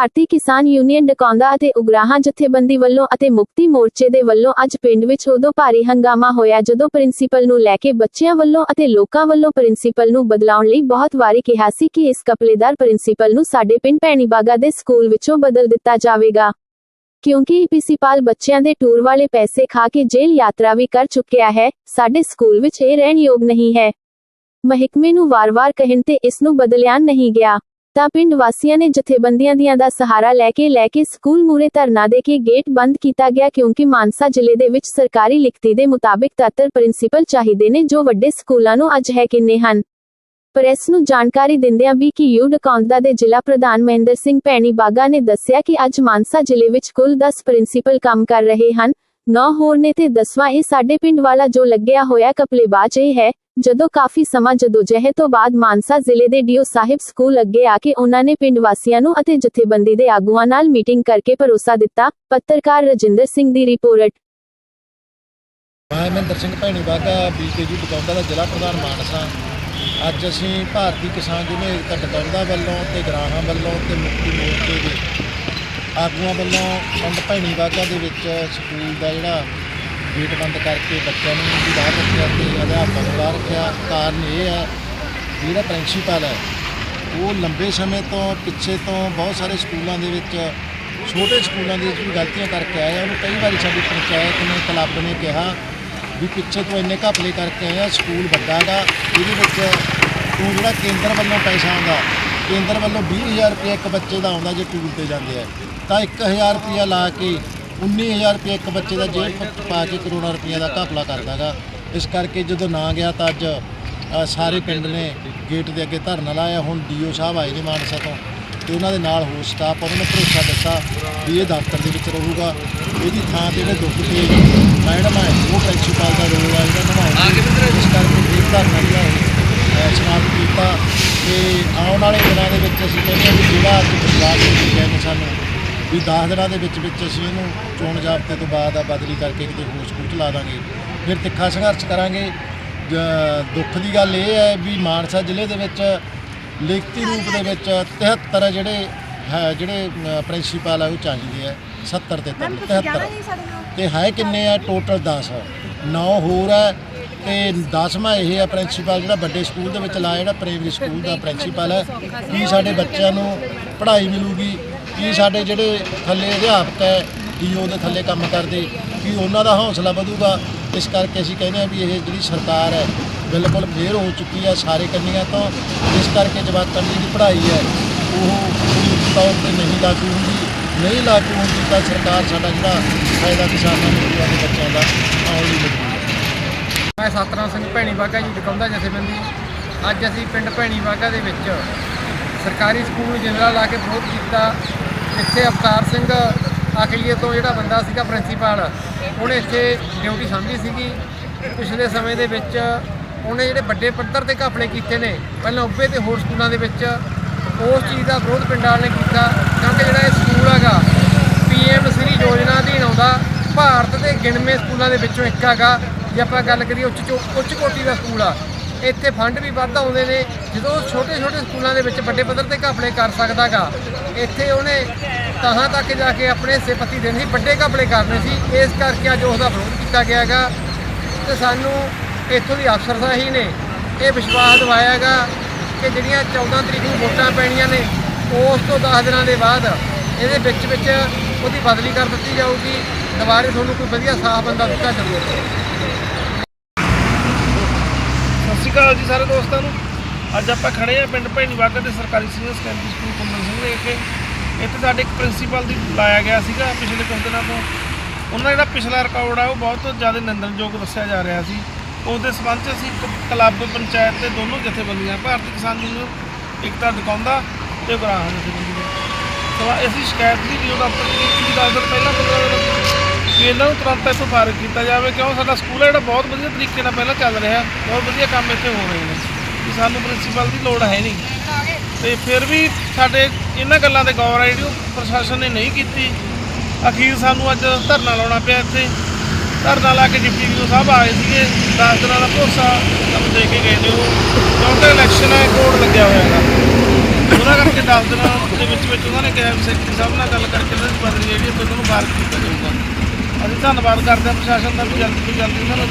ਭਾਰਤੀ ਕਿਸਾਨ ਯੂਨੀਅਨ ਡਕੌਂਦਾ ਅਤੇ ਉਗਰਾਹਾਂ ਜਥੇਬੰਦੀ ਵੱਲੋਂ ਅਤੇ ਮੁਕਤੀ ਮੋਰਚੇ ਦੇ ਵੱਲੋਂ ਅੱਜ ਪਿੰਡ ਵਿੱਚ ਉਦੋਂ ਭਾਰੀ ਹੰਗਾਮਾ ਹੋਇਆ ਜਦੋਂ ਪ੍ਰਿੰਸੀਪਲ ਨੂੰ ਲੈ ਕੇ ਬੱਚਿਆਂ ਵੱਲੋਂ ਅਤੇ ਲੋਕਾਂ ਵੱਲੋਂ ਪ੍ਰਿੰਸੀਪਲ ਨੂੰ ਬਦਲਾਉਣ ਲਈ ਬਹੁਤ ਵਾਰੀ ਕਿਹਾ ਸੀ ਕਿ ਇਸ ਕਪਲੇਦਾਰ ਪ੍ਰਿੰਸੀਪਲ ਨੂੰ ਸਾਡੇ ਪਿੰਡ ਭੈਣੀਬਾਗਾ ਦੇ ਸਕੂਲ ਵਿੱਚੋਂ ਬਦਲ ਦਿੱਤਾ ਜਾਵੇਗਾ। ਕਿਉਂਕਿ ਪ੍ਰਿੰਸੀਪਲ ਬੱਚਿਆਂ ਦੇ ਟੂਰ ਵਾਲੇ ਪੈਸੇ ਖਾ ਕੇ ਜੇਲ੍ਹ ਯਾਤਰਾ ਵੀ ਕਰ ਚੁੱਕਿਆ ਹੈ, ਸਾਡੇ ਸਕੂਲ ਵਿੱਚ ਇਹ ਰਹਿਣ ਯੋਗ ਨਹੀਂ ਹੈ। ਮਹਿਕਮੇ ਨੂੰ ਵਾਰ-ਵਾਰ ਕਹਿਣ ਤੇ ਇਸ ਨੂੰ ਬਦਲਿਆ ਨਹੀਂ ਗਿਆ। ਤਾਂ ਪਿੰਡ ਵਾਸੀਆਂ ਨੇ ਜਥੇਬੰਦੀਆਂ ਦੀਆਂ ਦਾ ਸਹਾਰਾ ਲੈ ਕੇ ਲੈ ਕੇ ਸਕੂਲ ਮੂਰੇ ਧਰਨਾ ਦੇ ਕੇ ਗੇਟ ਬੰਦ ਕੀਤਾ ਗਿਆ ਕਿਉਂਕਿ ਮਾਨਸਾ ਜ਼ਿਲ੍ਹੇ ਦੇ ਵਿੱਚ ਸਰਕਾਰੀ ਲਿਖਤੀ ਦੇ ਮੁਤਾਬਿਕ 73 ਪ੍ਰਿੰਸੀਪਲ ਚਾਹੀਦੇ ਨੇ ਜੋ ਵੱਡੇ ਸਕੂਲਾਂ ਨੂੰ ਅੱਜ ਹੈ ਕਿੰਨੇ ਹਨ। ਪ੍ਰੈਸ ਨੂੰ ਜਾਣਕਾਰੀ ਦਿੰਦਿਆਂ ਵੀ ਕਿ ਯੂ ਕੌਂਦਾ ਦੇ ਜ਼ਿਲ੍ਹਾ ਪ੍ਰਧਾਨ ਮਹਿੰਦਰ ਸਿੰਘ ਭੈਣੀ ਬਾਗਾ ਨੇ ਦੱਸਿਆ ਕਿ ਅੱਜ ਮਾਨਸਾ ਜ਼ਿਲ੍ਹੇ ਵਿੱਚ ਕੁੱਲ 10 ਪ੍ਰਿੰਸੀਪਲ ਕੰਮ ਕਰ ਰਹੇ ਹਨ। 9 ਹੋਰ ਨੇ ਤੇ 10ਵਾਂ ਇਹ ਸਾਡੇ ਪਿੰਡ ਵਾਲਾ ਜੋ ਲੱਗਿਆ ਹੋਇਆ ਕਪਲੇਬਾਜ਼ ਇਹ ਹੈ। ਜਦੋਂ ਕਾਫੀ ਸਮਾਂ ਜਦੋਜਹਿਦ ਤੋਂ ਬਾਅਦ ਮਾਨਸਾ ਜ਼ਿਲ੍ਹੇ ਦੇ ਡੀਓ ਸਾਹਿਬ ਸਕੂਲ ਅੱਗੇ ਆ ਕੇ ਉਹਨਾਂ ਨੇ ਪਿੰਡ ਵਾਸੀਆਂ ਨੂੰ ਅਤੇ ਜਥੇਬੰਦੀ ਦੇ ਆਗੂਆਂ ਨਾਲ ਮੀਟਿੰਗ ਕਰਕੇ ਭਰੋਸਾ ਦਿੱਤਾ, ਪੱਤਰਕਾਰ ਰਜਿੰਦਰ ਸਿੰਘ ਦੀ ਰਿਪੋਰਟ। ਮੈਂ ਮਹਿੰਦਰ ਸਿੰਘ ਭੈਣੀ ਬਾਗਾ ਬੀਕੇਜੀ ਬਕੌਂਦਾ ਦਾ ਜ਼ਿਲ੍ਹਾ ਪ੍ਰਧਾਨ ਮਾਨਸਾ। ਅੱਜ ਅਸੀਂ ਭਾਰਤੀ ਕਿਸਾਨ ਯੂਨੀਅਨ ਏਕਤਾ ਬਕੌਂਦਾ ਵੱਲੋਂ ਤੇ ਗਰਾਹਾਂ ਵੱਲੋਂ ਤੇ ਮੁਕਤੀ ਮੋਰਚੇ ਦੇ ਆਗੂਆਂ ਵੱਲੋਂ ਪਿੰਡ ਭੈਣੀ ਬਾਗਾ ਦੇ ਵਿੱਚ ਸਕੂਲ ਦਾ ਜਿਹੜਾ ਗੇਟ ਬੰਦ ਕਰਕੇ ਬੱਚਿਆਂ ਨੂੰ ਵੀ ਬਾਹਰ ਰੱਖਿਆ ਤੇ ਅਧਿਆਪਕਾਂ ਨੂੰ ਬਾਹਰ ਰੱਖਿਆ। ਕਾਰਨ ਇਹ ਹੈ ਜਿਹੜਾ ਪ੍ਰਿੰਸੀਪਲ ਹੈ, ਉਹ ਲੰਬੇ ਸਮੇਂ ਤੋਂ ਪਿੱਛੇ ਤੋਂ ਬਹੁਤ ਸਾਰੇ ਸਕੂਲਾਂ ਦੇ ਵਿੱਚ, ਛੋਟੇ ਸਕੂਲਾਂ ਦੇ ਵਿੱਚ ਵੀ ਗਲਤੀਆਂ ਕਰਕੇ ਆਇਆ। ਉਹਨੂੰ ਕਈ ਵਾਰੀ ਸਾਡੀ ਪੰਚਾਇਤ ਨੇ, ਕਲੱਬ ਨੇ ਕਿਹਾ ਵੀ ਪਿੱਛੇ ਤੋਂ ਇੰਨੇ ਘਪਲੇ ਕਰਕੇ ਆਇਆ, ਸਕੂਲ ਵੱਡਾ ਗਾ। ਇਹਦੇ ਵਿੱਚ ਤੂੰ ਜਿਹੜਾ ਕੇਂਦਰ ਵੱਲੋਂ ਪੈਸਾ ਆਉਂਦਾ, ਕੇਂਦਰ ਵੱਲੋਂ 20000 ਰੁਪਏ ਇੱਕ ਬੱਚੇ ਦਾ ਆਉਂਦਾ ਜੇ ਟੂਰ ਤੇ ਜਾਂਦੇ ਆ। ਤਾਂ 1000 ਰੁਪਇਆ ਲਾ ਕੇ 19000 ਰੁਪਏ ਇੱਕ ਬੱਚੇ ਦਾ ਜੇਬ ਪਾ ਕੇ ਕਰੋੜਾਂ ਰੁਪਈਆ ਦਾ ਘਪਲਾ ਕਰਦਾਗਾ। ਇਸ ਕਰਕੇ ਜਦੋਂ ਨਾ ਗਿਆ ਤਾਂ ਅੱਜ ਅ, ਸਾਰੇ ਪਿੰਡ ਨੇ ਗੇਟ ਦੇ ਅੱਗੇ ਧਰਨਾ ਲਾਇਆ। ਹੁਣ ਡੀਓ ਸਾਹਿਬ ਆਏ ਨੇ ਮਾਨਸਾ ਤੋਂ ਤੇ ਉਹਨਾਂ ਦੇ ਨਾਲ ਹੋਰ ਸਟਾਫ ਉਹਨਾਂ ਨੇ ਭਰੋਸਾ ਦਿੱਤਾ ਵੀ ਇਹ ਦਫ਼ਤਰ ਦੇ ਵਿੱਚ ਰਹੂਗਾ। ਇਹਦੀ ਥਾਂ ਤੇ ਜਿਹੜੇ ਦੁੱਖ ਤੇ ਮੈਡਮ ਹੈ ਉਹ ਪ੍ਰਿੰਸੀਪਲ ਦਾ ਰੋਲ ਆ ਜਿਹੜਾ ਨਿਭਾਉਣਾ ਇਸ ਕਰਕੇ ਇਹ ਧਰਨਾ ਜਿਹੜਾ ਉਹ ਅ, ਸਮਾਪਤ ਕੀਤਾ। ਤੇ ਆਉਣ ਵਾਲੇ ਦਿਨਾਂ ਦੇ ਵਿੱਚ ਅਸੀਂ ਕਹਿੰਦੇ ਹਾਂ ਵੀ ਜਿਹੜਾ ਅੱਜ ਵਿਸ਼ਵਾਸ ਦੇ ਗਏ ਨੇ ਸਾਨੂੰ ਵੀ 10 ਦਿਨਾਂ ਦੇ ਵਿੱਚ ਵਿੱਚ ਅਸੀਂ ਇਹਨੂੰ ਚੋਣ ਜ਼ਾਬਤੇ ਤੋਂ ਬਾਅਦ ਆ ਬਦਲੀ ਕਰਕੇ ਕਿਤੇ ਹੋਰ ਸਕੂਲ ਚ ਲਾ ਦਾਂਗੇ। ਫਿਰ ਤਿੱਖਾ ਸੰਘਰਸ਼ ਕਰਾਂਗੇ। ਦੁੱਖ ਦੀ ਗੱਲ ਇਹ ਹੈ ਵੀ ਮਾਨਸਾ ਜ਼ਿਲ੍ਹੇ ਦੇ ਵਿੱਚ ਲਿਖਤੀ ਰੂਪ ਦੇ ਵਿੱਚ 73 ਜਿਹੜੇ ਹੈ ਜਿਹੜੇ ਪ੍ਰਿੰਸੀਪਲ ਆ ਉਹ ਚਾਹੀਦੇ ਆ। 70 ਤੇ 73 ਤੇ ਹੈ ਕਿੰਨੇ ਆ? ਟੋਟਲ 10 9 ਹੋਰ ਹੈ ਤੇ 10ਵਾਂ ਇਹ ਆ ਪ੍ਰਿੰਸੀਪਲ ਜਿਹੜਾ ਵੱਡੇ ਸਕੂਲ ਦੇ ਵਿੱਚ ਲਾਇਆ ਜਿਹੜਾ ਪ੍ਰਾਇਮਰੀ ਸਕੂਲ ਦਾ ਪ੍ਰਿੰਸੀਪਲ ਹੈ ਕੀ ਸਾਡੇ ਬੱਚਿਆਂ ਨੂੰ ਪੜ੍ਹਾਈ ਮਿਲੂਗੀ। ਕਿ ਸਾਡੇ ਜਿਹੜੇ ਥੱਲੇ ਅਧਿਆਪਕ ਹੈ ਡੀਓ ਦੇ ਥੱਲੇ ਕੰਮ ਕਰਦੇ, ਕਿ ਉਹਨਾਂ ਦਾ ਹੌਸਲਾ ਵਧੂਗਾ, ਇਸ ਕਰਕੇ ਅਸੀਂ ਕਹਿੰਦੇ ਆ ਵੀ ਇਹ ਜਿਹੜੀ ਸਰਕਾਰ ਹੈ, ਬਿਲਕੁਲ ਫੇਰ ਹੋ ਚੁੱਕੀ ਹੈ ਸਾਰੇ ਕੰਨੀਆਂ ਤੋਂ। ਇਸ ਕਰਕੇ ਜਵਾਕਾਂ ਦੀ ਜਿਹੜੀ ਪੜ੍ਹਾਈ ਹੈ, ਉਹ ਪੂਰੀ ਤੌਰ ਤੇ ਨਹੀਂ ਲਾਗੂ ਹੁੰਦੀ, ਨਹੀਂ ਲਾਗੂ ਹੁੰਦੀ ਤਾਂ ਸਰਕਾਰ ਸਾਡਾ ਜਿਹੜਾ ਫਾਇਦਾ ਕਿਸਾਨਾਂ ਨੂੰ ਤੇ ਬੱਚਿਆਂ ਦਾ ਆਉਣ ਲਈ ਮਜਬੂਰ ਮੈਂ ਸਤਨਾਮ ਸਿੰਘ ਭੈਣੀ ਬਾਗਾ ਜੀ ਦਿਖਾਉਂਦਾ ਜਥੇਬੰਦੀ। ਅੱਜ ਅਸੀਂ ਪਿੰਡ ਭੈਣੀ ਬਾਗਾ ਦੇ ਵਿੱਚ ਸਰਕਾਰੀ ਸਕੂਲ ਜਿੰਦਰਾ ਲਾ ਕੇ ਵਿਰੋਧ ਕੀਤਾ। ਇੱਥੇ ਅਵਤਾਰ ਸਿੰਘ ਆਖਲੀਏ ਤੋਂ ਜਿਹੜਾ ਬੰਦਾ ਸੀਗਾ ਪ੍ਰਿੰਸੀਪਲ, ਉਹਨੇ ਇੱਥੇ ਡਿਊਟੀ ਸੰਭੀ ਸੀਗੀ। ਪਿਛਲੇ ਸਮੇਂ ਦੇ ਵਿੱਚ ਉਹਨੇ ਜਿਹੜੇ ਵੱਡੇ ਪੱਧਰ ਤੇ ਘਪਲੇ ਕੀਤੇ ਨੇ, ਪਹਿਲਾਂ ਉੱਭੇ ਤੇ ਹੋਰ ਸਕੂਲਾਂ ਦੇ ਵਿੱਚ, ਉਸ ਚੀਜ਼ ਦਾ ਵਿਰੋਧ ਪਿੰਡਾਂ ਨੇ ਕੀਤਾ, ਕਿਉਂਕਿ ਜਿਹੜਾ ਇਹ ਸਕੂਲ ਹੈਗਾ, ਪੀਐਮ ਸ੍ਰੀ ਯੋਜਨਾ ਅਧੀਨ ਆਉਂਦਾ, ਭਾਰਤ ਦੇ ਗਿਣਵੇਂ ਸਕੂਲਾਂ ਦੇ ਵਿੱਚੋਂ ਇੱਕ ਹੈਗਾ। ਜੇ ਆਪਾਂ ਗੱਲ ਕਰੀਏ ਉੱਚ ਚੋ- ਉੱਚ ਕੋਟੀ ਦਾ ਸਕੂਲ ਆ, ਇੱਥੇ ਫੰਡ ਵੀ ਵੱਧ ਆਉਂਦੇ ਨੇ ਜਦੋਂ ਛੋਟੇ ਛੋਟੇ ਸਕੂਲਾਂ ਦੇ ਵਿੱਚ ਵੱਡੇ ਪੱਧਰ ਤੇ ਘਪਲੇ ਕਰ ਸਕਦਾਗਾ, ਇੱਥੇ ਉਹਨੇ ਤਾਹਾਂ ਤੱਕ ਜਾ ਕੇ ਆਪਣੇ ਹਿੱਸੇ ਪੱਤੀ ਦੇਣੀ ਸੀ ਵੱਡੇ ਘਪਲੇ ਕਰਨੇ ਸੀ। ਇਸ ਕਰਕੇ ਅੱਜ ਉਸ ਵਿਰੋਧ ਕੀਤਾ ਗਿਆ ਹੈਗਾ ਤੇ ਸਾਨੂੰ ਇੱਥੋਂ ਦੀ ਅਫਸਰਸ਼ਾਹੀ ਨੇ ਇਹ ਵਿਸ਼ਵਾਸ ਦਿਵਾਇਆ ਹੈਗਾ ਕਿ ਜਿਹੜੀਆਂ 14 ਤਰੀਕ ਨੂੰ ਵੋਟਾਂ ਪੈਣੀਆਂ ਨੇ, ਉਸ ਤੋਂ 10 ਦਿਨਾਂ ਦੇ ਬਾਅਦ ਇਹਦੇ ਵਿੱਚ ਵਿੱਚ ਉਹਦੀ ਬਦਲੀ ਕਰ ਦਿੱਤੀ ਜਾਊਗੀ। ਦੁਬਾਰੇ ਤੁਹਾਨੂੰ ਕੋਈ ਵਧੀਆ ਸਾਫ਼ ਬੰਦਾ ਦਿੱਤਾ ਜਾਊਗਾ। ਸਤਿ ਸ਼੍ਰੀ ਅਕਾਲ ਜੀ ਸਾਰੇ ਦੋਸਤਾਂ ਨੂੰ। ਅੱਜ ਆਪਾਂ ਖੜੇ ਆ ਪਿੰਡ ਭੈਣੀ ਵਾਗਾ ਦੇ ਸਰਕਾਰੀ senior secondary school Kumman Singh ਦੇ ਕੇ ਇੱਥੇ ਸਾਡੇ ਇੱਕ ਪ੍ਰਿੰਸੀਪਲ ਦੀ ਲਾਇਆ ਗਿਆ ਸੀਗਾ ਪਿਛਲੇ ਕੁਝ ਦਿਨਾਂ ਤੋਂ। ਉਹਨਾਂ ਦਾ ਜਿਹੜਾ ਪਿਛਲਾ ਰਿਕਾਰਡ ਆ, ਉਹ ਬਹੁਤ ਜ਼ਿਆਦਾ ਨਿੰਦਣਯੋਗ ਦੱਸਿਆ ਜਾ ਰਿਹਾ ਸੀ। ਉਸ ਦੇ ਸਬੰਧ 'ਚ ਅਸੀਂ ਕ- ਕਲੱਬ ਪੰਚਾਇਤ ਤੇ ਦੋਨੋਂ ਜਥੇਬੰਦੀਆਂ, ਭਾਰਤੀ ਕਿਸਾਨ ਯੂਨੀਅਨ ਇਕਤਾ ਦੁਕਾਨਦਾ ਤੇ ਗ੍ਰਾਹਾਂ ਜਥੇਬੰਦੀ ਦੇ। ਅਸੀਂ ਸ਼ਿਕਾਇਤ ਵੀ ਡੀਓ ਦਫ਼ਤਰ ਕੀਤੀ ਸੀ 10 ਪਹਿਲਾਂ 15 ਦਿਨ ਕਿ ਇਹਨਾਂ ਨੂੰ ਤੁਰੰਤ ਇੱਥੋਂ ਫਾਰਗ ਕੀਤਾ ਜਾਵੇ, ਕਿਉਂ ਸਾਡਾ ਸਕੂਲ ਹੈ ਜਿਹੜਾ ਬਹੁਤ ਵਧੀਆ ਤਰੀਕੇ ਨਾਲ ਪਹਿਲਾਂ ਚੱਲ ਰਿਹਾ, ਬਹੁਤ ਵਧੀਆ ਕੰਮ ਇੱਥੇ ਹੋ ਰਹੇ ਨੇ। ਕਿ ਸਾਨੂੰ ਪ੍ਰਿੰਸੀਪਲ ਦੀ ਲੋੜ ਹੈ ਨਹੀਂ। ਤੇ ਫਿਰ ਵੀ ਸਾਡੇ ਇਹਨਾਂ ਗੱਲਾਂ ਤੇ ਗੌਰ ਆ ਜਿਹੜੀ ਉਹ ਪ੍ਰਸ਼ਾਸਨ ਨੇ ਨਹੀਂ ਕੀਤੀ। ਅਖੀਰ ਸਾਨੂੰ ਅੱਜ ਧਰਨਾ ਲਾਉਣਾ ਪਿਆ ਇੱਥੇ। ਧਰਨਾ ਲਾ ਕੇ ਡਿਪਟੀ ਵੀਓ ਸਾਹਿਬ ਆਏ ਸੀਗੇ। 10 ਦਿਨਾਂ ਦਾ ਭਰੋਸਾ ਸਾਨੂੰ ਦੇ ਕੇ ਗਏ ਨੇ ਉਹ। ਕਿਉਂਕਿ ਇਲੈਕਸ਼ਨ ਹੈ ਕੋਡ ਲੱਗਿਆ ਹੋਇਆ ਹੈਗਾ। ਉਹਨਾਂ ਕਰਕੇ 10 ਦਿਨਾਂ ਦੇ ਵਿੱਚ ਵਿੱਚ ਉਹਨਾਂ ਨੇ ਕਿਹਾ ਸੈਕਟਰੀ ਸਾਹਿਬ ਨਾਲ ਗੱਲ ਕਰਕੇ ਇਹਨਾਂ ਦੀ ਬਦਲੀ ਜਿਹੜੀ ਉਹਨਾਂ ਨੂੰ ਬਾਹਰ ਕੀਤਾ ਜਾਊਗਾ। ਅਸੀਂ ਧੰਨਵਾਦ ਕਰਦੇ ਹਾਂ ਪ੍ਰਸ਼ਾਸਨ ਦਾ ਵੀ ਜਲਦੀ ਤੋਂ ਜਲਦੀ ਉਹਨਾਂ ਨੂੰ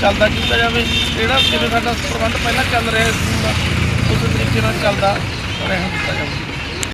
ਚੱਲਦਾ ਕੀਤਾ ਜਾਵੇ। ਜਿਹੜਾ ਜਿਵੇਂ ਸਾਡਾ ਪ੍ਰਬੰਧ ਪਹਿਲਾਂ ਚੱਲ ਰਿਹਾ ਸੀ, ਉਸ ਤਰੀਕੇ ਨਾਲ ਚੱਲਦਾ ਰਹਿਣ ਦਿੱਤਾ ਜਾਵੇ